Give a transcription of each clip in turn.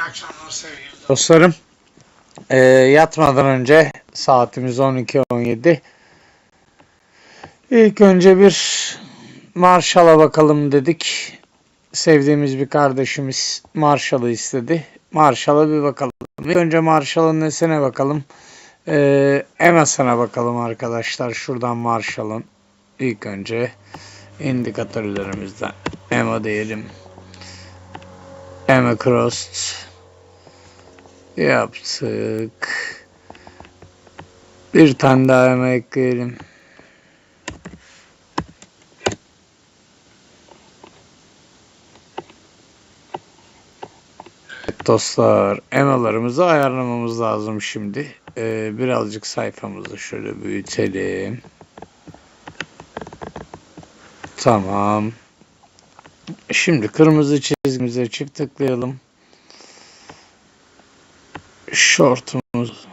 Akşamlar sevgili dostlarım. Ee, yatmadan önce saatimiz 12.17. İlk önce bir Marshall'a bakalım dedik. Sevdiğimiz bir kardeşimiz Marshall'ı istedi. Marshall'a bir bakalım. İlk önce Marshall'ın nesine bakalım. Ee, EMA'sına bakalım arkadaşlar. Şuradan Marshall'ın ilk önce indikatörlerimizden EMA diyelim. EMA Crossed yaptık. Bir tane daha EMA ekleyelim. Dostlar, EMA'larımızı ayarlamamız lazım şimdi. Ee, birazcık sayfamızı şöyle büyütelim. Tamam. Şimdi kırmızı çizgimize çift tıklayalım. Shortumuz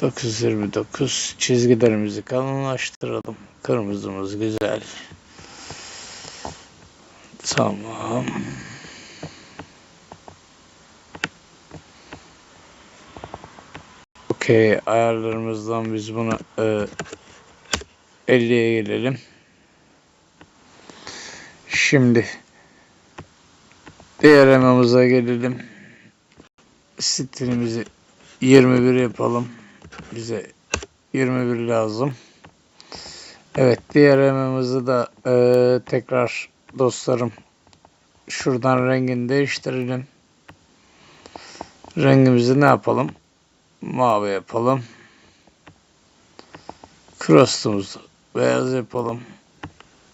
929 çizgilerimizi kalınlaştıralım. Kırmızımız güzel. Tamam. Okey ayarlarımızdan biz bunu e, 50'ye gelelim. Şimdi diğer emamıza gelelim. Stilimizi 21 yapalım. Bize 21 lazım. Evet diğer emamızı da e, tekrar dostlarım şuradan rengini değiştirelim. Rengimizi ne yapalım? Mavi yapalım. Crost'umuzu beyaz yapalım.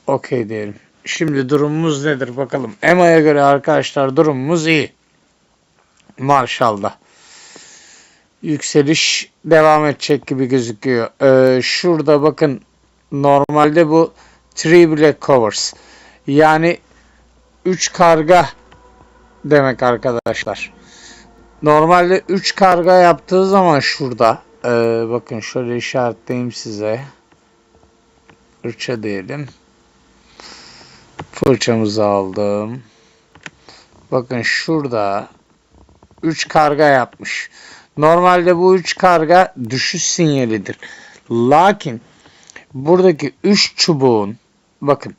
Okey diyelim. Şimdi durumumuz nedir bakalım. EMA'ya göre arkadaşlar durumumuz iyi. Marshall'da. Yükseliş devam edecek gibi gözüküyor. Ee, şurada bakın normalde bu Three Black Covers. Yani 3 karga demek arkadaşlar. Normalde 3 karga yaptığı zaman şurada ee, bakın şöyle işaretleyeyim size. Fırça diyelim. Fırçamızı aldım. Bakın şurada 3 karga yapmış. Normalde bu 3 karga düşüş sinyalidir. Lakin buradaki 3 çubuğun bakın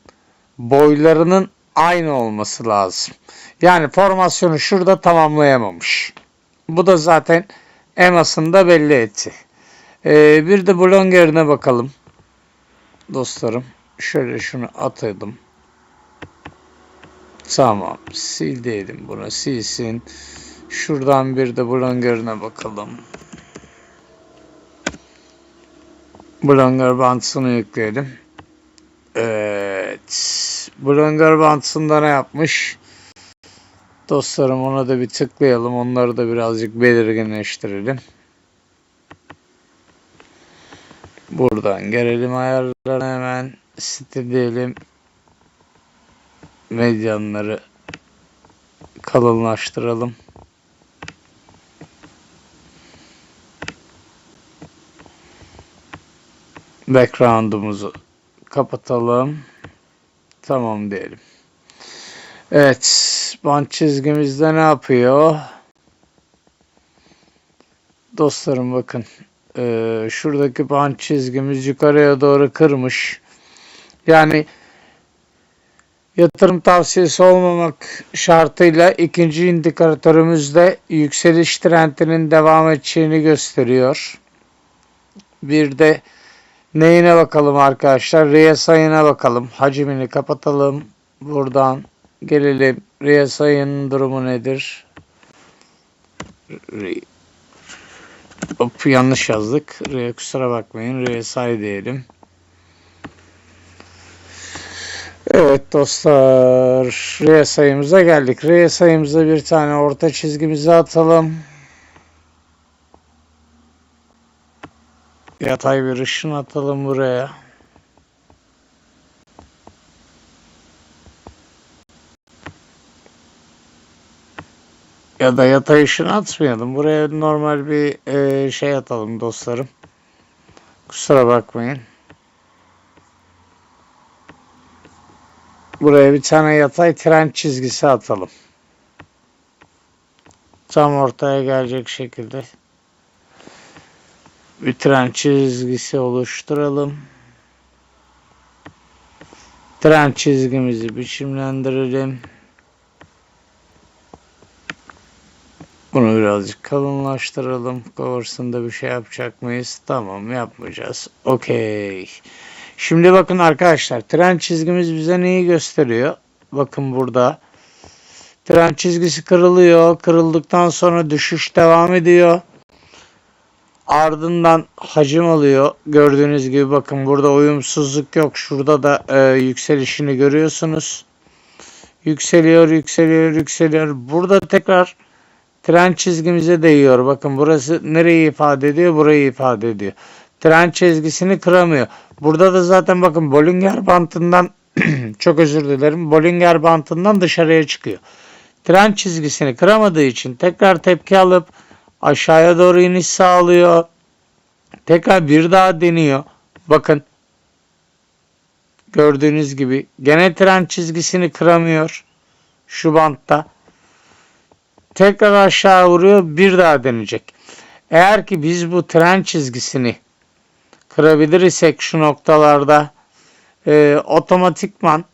boylarının aynı olması lazım. Yani formasyonu şurada tamamlayamamış. Bu da zaten emasında belli etti. Ee, bir de Blonger'ine bakalım. Dostlarım şöyle şunu ataydım. Tamam. Sil diyelim buna. Silsin. Şuradan bir de Blonger'ine bakalım. Blonger bantısını yükleyelim. Evet. Blonger bantısında ne yapmış? Dostlarım ona da bir tıklayalım. Onları da birazcık belirginleştirelim. Buradan gelelim ayarlarına hemen. Site diyelim. Medyanları kalınlaştıralım. Background'umuzu kapatalım. Tamam diyelim. Evet. Bant çizgimizde ne yapıyor? Dostlarım bakın. Ee, şuradaki bant çizgimiz yukarıya doğru kırmış. Yani yatırım tavsiyesi olmamak şartıyla ikinci indikatörümüzde yükseliş trendinin devam edeceğini gösteriyor. Bir de neyine bakalım arkadaşlar? Riye sayına bakalım. Hacmini kapatalım. Buradan gelelim. Riye sayının durumu nedir? Hop, yanlış yazdık. Kusura bakmayın. Riye say diyelim. Evet dostlar. Riye sayımıza geldik. Riye sayımıza bir tane orta çizgimizi atalım. Yatay bir ışın atalım buraya. Ya da yatay ışın atmayalım. Buraya normal bir e, şey atalım dostlarım. Kusura bakmayın. Buraya bir tane yatay tren çizgisi atalım. tam ortaya gelecek şekilde bir tren çizgisi oluşturalım. Tren çizgimizi biçimlendirelim. Bunu birazcık kalınlaştıralım. Covers'ında bir şey yapacak mıyız? Tamam yapmayacağız. Okey. Şimdi bakın arkadaşlar tren çizgimiz bize neyi gösteriyor? Bakın burada. Tren çizgisi kırılıyor. Kırıldıktan sonra düşüş devam ediyor. Ardından hacim alıyor. Gördüğünüz gibi bakın burada uyumsuzluk yok. Şurada da e, yükselişini görüyorsunuz. Yükseliyor, yükseliyor, yükseliyor. Burada tekrar tren çizgimize değiyor. Bakın burası nereyi ifade ediyor? Burayı ifade ediyor. Tren çizgisini kıramıyor. Burada da zaten bakın Bollinger bantından çok özür dilerim. Bollinger bantından dışarıya çıkıyor. Tren çizgisini kıramadığı için tekrar tepki alıp aşağıya doğru iniş sağlıyor. Tekrar bir daha deniyor. Bakın gördüğünüz gibi gene tren çizgisini kıramıyor. Şu bantta. Tekrar aşağı vuruyor. Bir daha deneyecek. Eğer ki biz bu tren çizgisini kırabilir isek şu noktalarda e, otomatikman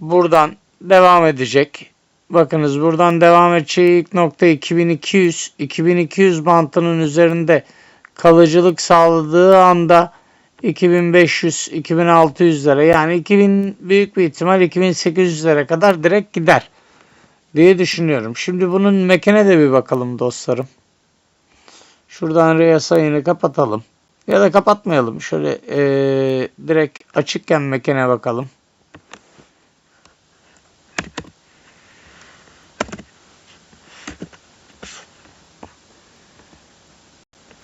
buradan devam edecek. Bakınız buradan devam edecek ilk nokta 2200. 2200 bantının üzerinde kalıcılık sağladığı anda 2500 2600'lere yani 2000 büyük bir ihtimal 2800'lere kadar direkt gider diye düşünüyorum. Şimdi bunun mekene de bir bakalım dostlarım. Şuradan REA sayını kapatalım. Ya da kapatmayalım. Şöyle ee, direkt açıkken mekene bakalım.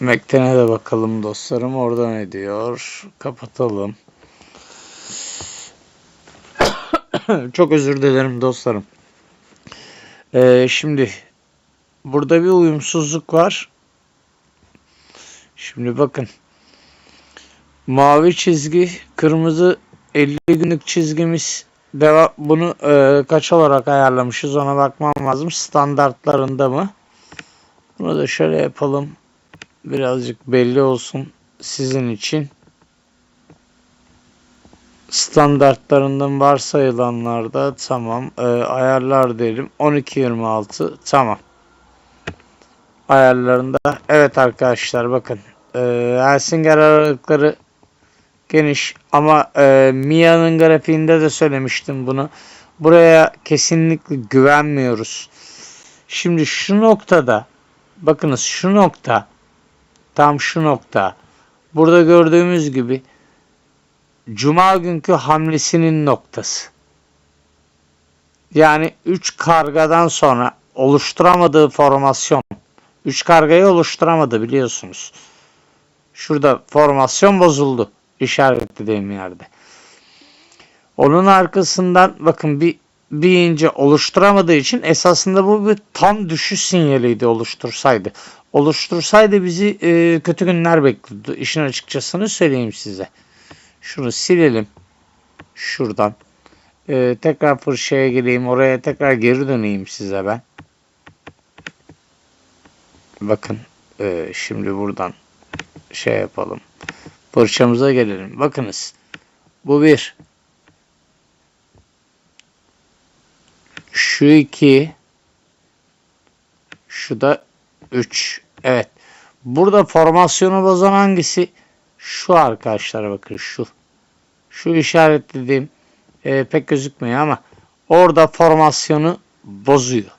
Mekten'e de bakalım dostlarım. Orada ne diyor? Kapatalım. Çok özür dilerim dostlarım. Ee, şimdi burada bir uyumsuzluk var. Şimdi bakın. Mavi çizgi, kırmızı 50 günlük çizgimiz devam bunu e, kaç olarak ayarlamışız ona bakmam lazım. Standartlarında mı? Bunu da şöyle yapalım. Birazcık belli olsun sizin için. Standartlarından varsayılanlarda tamam. E, ayarlar diyelim. 12.26 tamam. Ayarlarında evet arkadaşlar bakın. E, Helsinger aralıkları geniş ama e, Mia'nın grafiğinde de söylemiştim bunu. Buraya kesinlikle güvenmiyoruz. Şimdi şu noktada bakınız şu nokta tam şu nokta burada gördüğümüz gibi Cuma günkü hamlesinin noktası. Yani 3 kargadan sonra oluşturamadığı formasyon 3 kargayı oluşturamadı biliyorsunuz. Şurada formasyon bozuldu işaretlediğim yerde. Onun arkasından bakın bir bir ince oluşturamadığı için esasında bu bir tam düşüş sinyaliydi oluştursaydı. Oluştursaydı bizi e, kötü günler bekliyordu. İşin açıkçasını söyleyeyim size. Şunu silelim. Şuradan. E, tekrar fırçaya gireyim. Oraya tekrar geri döneyim size ben. Bakın. E, şimdi buradan şey yapalım. Fırçamıza gelelim. Bakınız. Bu bir. Şu iki. Şu da üç. Evet. Burada formasyonu bozan hangisi? Şu arkadaşlar bakın şu. Şu işaretlediğim e, pek gözükmüyor ama orada formasyonu bozuyor.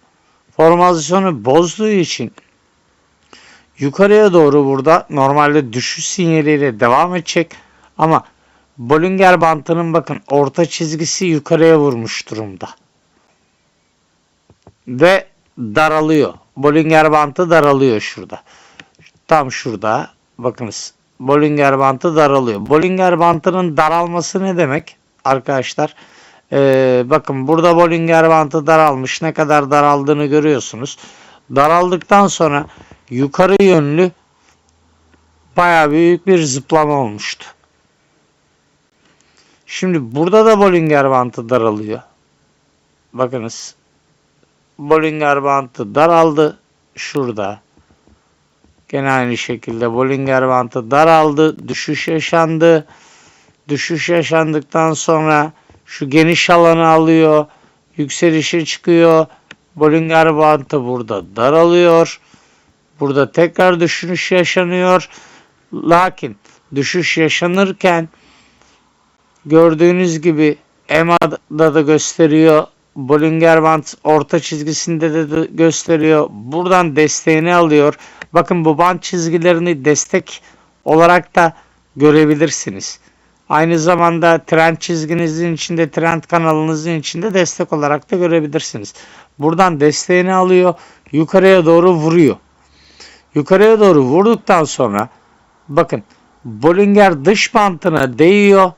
Formasyonu bozduğu için yukarıya doğru burada normalde düşüş sinyaliyle devam edecek ama Bollinger bantının bakın orta çizgisi yukarıya vurmuş durumda. Ve daralıyor. Bollinger bantı daralıyor şurada. Tam şurada. Bakınız. Bollinger bantı daralıyor. Bollinger bantının daralması ne demek? Arkadaşlar ee, bakın burada Bollinger bantı daralmış. Ne kadar daraldığını görüyorsunuz. Daraldıktan sonra yukarı yönlü baya büyük bir zıplama olmuştu. Şimdi burada da Bollinger bantı daralıyor. Bakınız. Bollinger bantı daraldı. Şurada. Gene aynı şekilde Bollinger bantı daraldı. Düşüş yaşandı. Düşüş yaşandıktan sonra şu geniş alanı alıyor. Yükselişe çıkıyor. Bollinger bantı burada daralıyor. Burada tekrar düşüş yaşanıyor. Lakin düşüş yaşanırken gördüğünüz gibi EMA'da da gösteriyor. Bollinger Band orta çizgisinde de, gösteriyor. Buradan desteğini alıyor. Bakın bu band çizgilerini destek olarak da görebilirsiniz. Aynı zamanda trend çizginizin içinde, trend kanalınızın içinde destek olarak da görebilirsiniz. Buradan desteğini alıyor. Yukarıya doğru vuruyor. Yukarıya doğru vurduktan sonra bakın Bollinger dış bantına değiyor.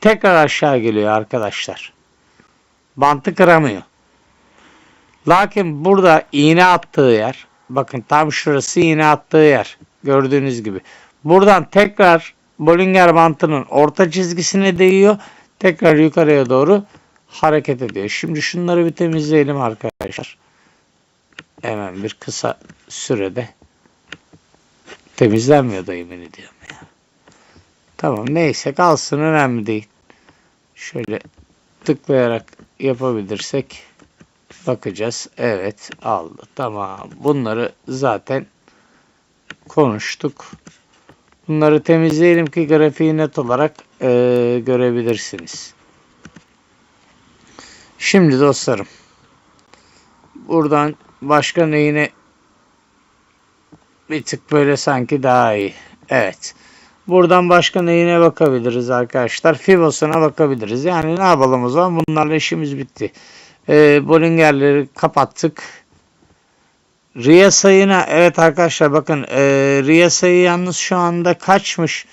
Tekrar aşağı geliyor arkadaşlar. Bantı kıramıyor. Lakin burada iğne attığı yer bakın tam şurası iğne attığı yer. Gördüğünüz gibi. Buradan tekrar Bollinger bantının orta çizgisine değiyor. Tekrar yukarıya doğru hareket ediyor. Şimdi şunları bir temizleyelim arkadaşlar. Hemen bir kısa sürede temizlenmiyor da yemin ediyorum ya. Tamam neyse kalsın önemli değil. Şöyle tıklayarak yapabilirsek bakacağız. Evet aldı. Tamam. Bunları zaten konuştuk. Bunları temizleyelim ki grafiği net olarak e, görebilirsiniz. Şimdi dostlarım buradan başka neyine bir tık böyle sanki daha iyi. Evet. Buradan başka neyine bakabiliriz arkadaşlar? Fibos'una bakabiliriz. Yani ne yapalım o zaman? Bunlarla işimiz bitti. Ee, Bollinger'leri kapattık. Riya sayına evet arkadaşlar bakın e, Riya sayı yalnız şu anda kaçmış?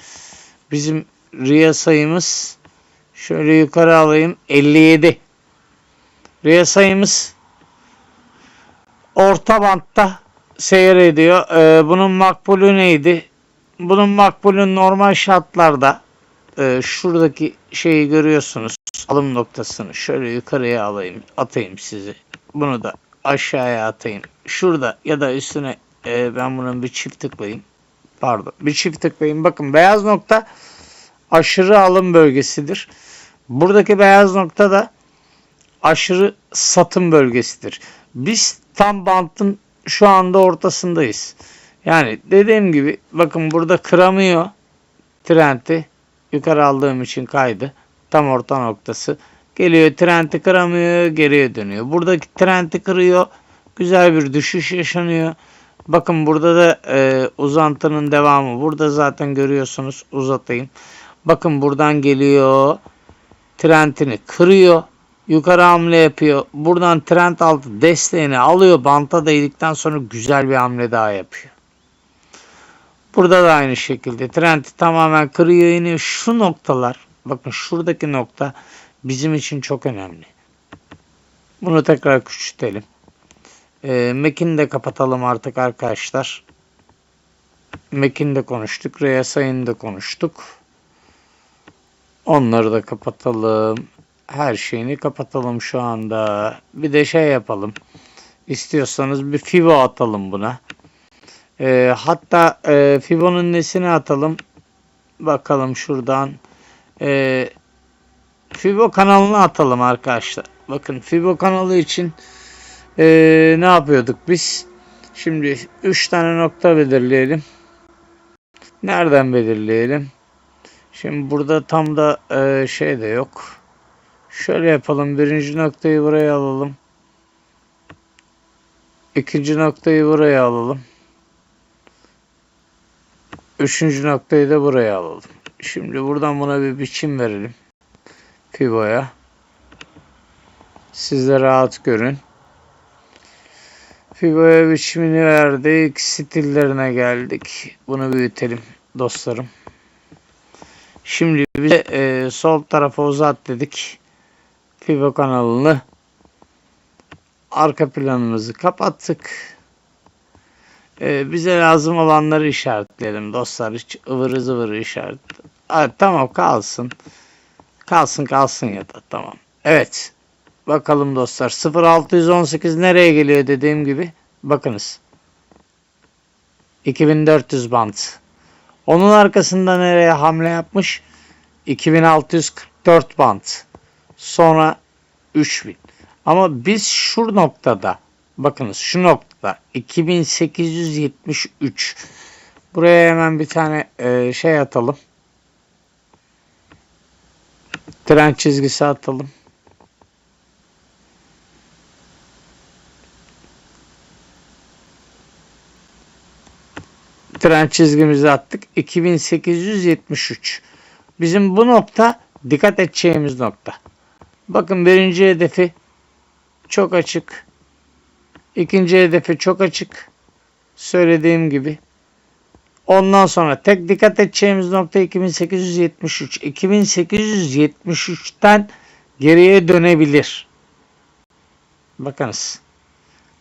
Bizim Riya sayımız şöyle yukarı alayım 57. Riya sayımız orta bantta seyrediyor. Ee, bunun makbulü neydi? Bunun makbulü normal şartlarda e, şuradaki şeyi görüyorsunuz. Alım noktasını şöyle yukarıya alayım, atayım sizi. Bunu da aşağıya atayım. Şurada ya da üstüne e, ben bunun bir çift tıklayayım. Pardon. Bir çift tıklayayım. Bakın beyaz nokta aşırı alım bölgesidir. Buradaki beyaz nokta da aşırı satım bölgesidir. Biz tam bantın şu anda ortasındayız. Yani dediğim gibi bakın burada kıramıyor trendi. Yukarı aldığım için kaydı. Tam orta noktası. Geliyor trendi kıramıyor geriye dönüyor. Buradaki trendi kırıyor. Güzel bir düşüş yaşanıyor. Bakın burada da e, uzantının devamı. Burada zaten görüyorsunuz uzatayım. Bakın buradan geliyor. Trendini kırıyor. Yukarı hamle yapıyor. Buradan trend altı desteğini alıyor. Banta değdikten sonra güzel bir hamle daha yapıyor. Burada da aynı şekilde trend tamamen kırıyor iniyor. Şu noktalar bakın şuradaki nokta bizim için çok önemli. Bunu tekrar küçültelim. E, Mac'ini de kapatalım artık arkadaşlar. Mac'ini de konuştuk. RSI'ni de konuştuk. Onları da kapatalım. Her şeyini kapatalım şu anda. Bir de şey yapalım. İstiyorsanız bir Fibo atalım buna. E, hatta e, Fibo'nun nesini atalım. Bakalım şuradan. E, Fibo kanalını atalım arkadaşlar. Bakın Fibo kanalı için e, ne yapıyorduk biz? Şimdi 3 tane nokta belirleyelim. Nereden belirleyelim? Şimdi burada tam da e, şey de yok. Şöyle yapalım. Birinci noktayı buraya alalım. İkinci noktayı buraya alalım. Üçüncü noktayı da buraya alalım. Şimdi buradan buna bir biçim verelim. Fibo'ya. Siz de rahat görün. Fibo'ya biçimini verdik. Stillerine geldik. Bunu büyütelim dostlarım. Şimdi bize e, sol tarafa uzat dedik. Fibo kanalını. Arka planımızı kapattık. E, bize lazım olanları işaretleyelim dostlar. Hiç ıvırı zıvırı işaret. Ha, tamam kalsın. Kalsın kalsın ya da tamam. Evet. bakalım dostlar. 0618 nereye geliyor dediğim gibi. Bakınız. 2400 band. Onun arkasında nereye hamle yapmış? 2644 band. Sonra 3000. Ama biz şu noktada bakınız şu noktada 2873 buraya hemen bir tane e, şey atalım. Tren çizgisi atalım. Tren çizgimizi attık. 2873. Bizim bu nokta dikkat edeceğimiz nokta. Bakın birinci hedefi çok açık. İkinci hedefi çok açık. Söylediğim gibi. Ondan sonra tek dikkat edeceğimiz nokta 2873. 2873'ten geriye dönebilir. Bakınız.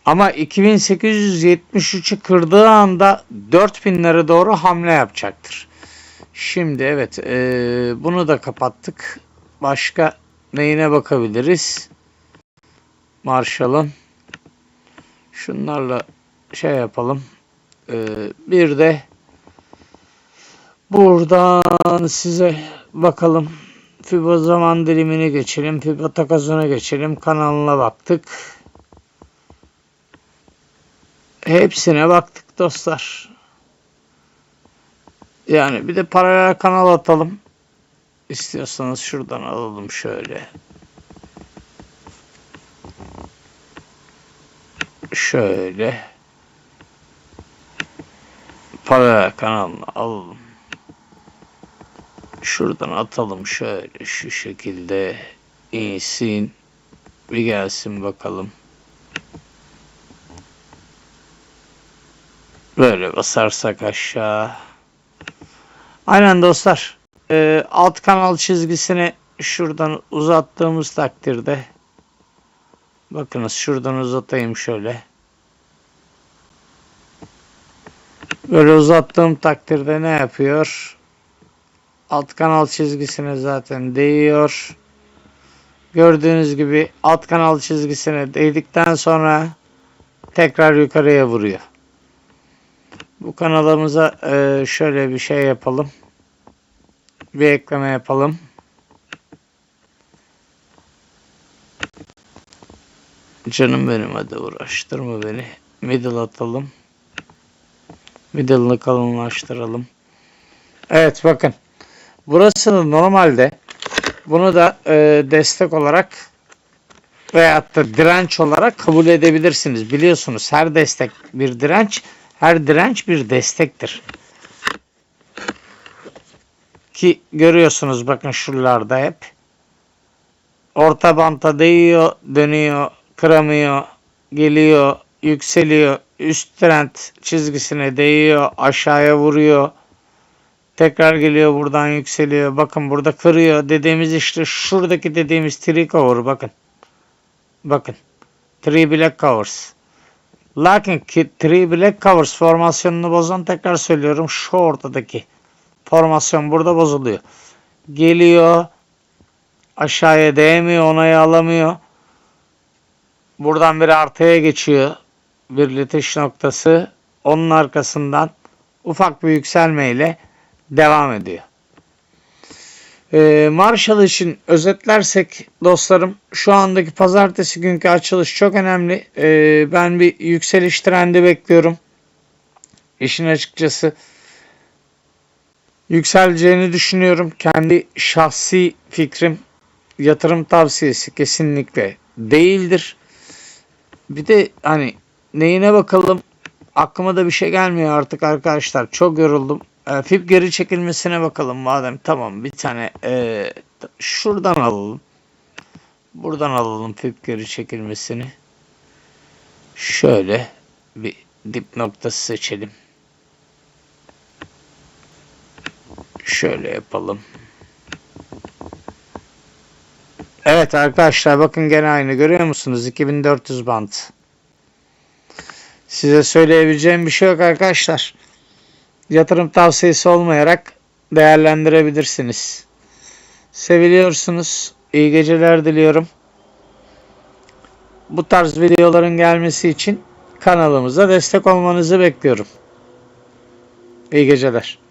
Ama 2873'ü kırdığı anda 4000'lere doğru hamle yapacaktır. Şimdi evet ee, bunu da kapattık. Başka neyine bakabiliriz? Marshall'ın şunlarla şey yapalım. Ee, bir de buradan size bakalım. FIBA zaman dilimini geçelim. FIBA takasına geçelim. Kanalına baktık. Hepsine baktık dostlar. Yani bir de paralel kanal atalım. İstiyorsanız şuradan alalım şöyle. Şöyle. Paralel kanalını alalım. Şuradan atalım şöyle şu şekilde insin. Bir gelsin bakalım. Böyle basarsak aşağı. Aynen dostlar. Ee, alt kanal çizgisini şuradan uzattığımız takdirde bakınız şuradan uzatayım şöyle. Böyle uzattığım takdirde ne yapıyor? Alt kanal çizgisine zaten değiyor. Gördüğünüz gibi alt kanal çizgisine değdikten sonra tekrar yukarıya vuruyor. Bu kanalımıza e, şöyle bir şey yapalım. Bir ekleme yapalım. Canım benim hadi uğraştırma beni. Middle atalım. Middle'ını kalınlaştıralım. Evet bakın. Burası normalde bunu da e, destek olarak veyahut da direnç olarak kabul edebilirsiniz. Biliyorsunuz her destek bir direnç, her direnç bir destektir. Ki görüyorsunuz bakın şuralarda hep. Orta banta değiyor, dönüyor, kıramıyor, geliyor, yükseliyor, üst trend çizgisine değiyor, aşağıya vuruyor. Tekrar geliyor buradan yükseliyor. Bakın burada kırıyor. Dediğimiz işte şuradaki dediğimiz three cover bakın. Bakın. Three black covers. Lakin ki three black covers formasyonunu bozan tekrar söylüyorum şu ortadaki formasyon burada bozuluyor. Geliyor. Aşağıya değmiyor. Onayı alamıyor. Buradan bir artıya geçiyor. Bir litiş noktası. Onun arkasından ufak bir yükselmeyle devam ediyor. Ee, Marshall için özetlersek dostlarım şu andaki pazartesi günkü açılış çok önemli. Ee, ben bir yükseliş trendi bekliyorum. İşin açıkçası yükseleceğini düşünüyorum. Kendi şahsi fikrim yatırım tavsiyesi kesinlikle değildir. Bir de hani neyine bakalım aklıma da bir şey gelmiyor artık arkadaşlar. Çok yoruldum. E, FIP geri çekilmesine bakalım madem. Tamam bir tane e, şuradan alalım. Buradan alalım FIP geri çekilmesini. Şöyle bir dip noktası seçelim. Şöyle yapalım. Evet arkadaşlar bakın gene aynı görüyor musunuz? 2400 band. Size söyleyebileceğim bir şey yok arkadaşlar. Yatırım tavsiyesi olmayarak değerlendirebilirsiniz. Seviliyorsunuz. İyi geceler diliyorum. Bu tarz videoların gelmesi için kanalımıza destek olmanızı bekliyorum. İyi geceler.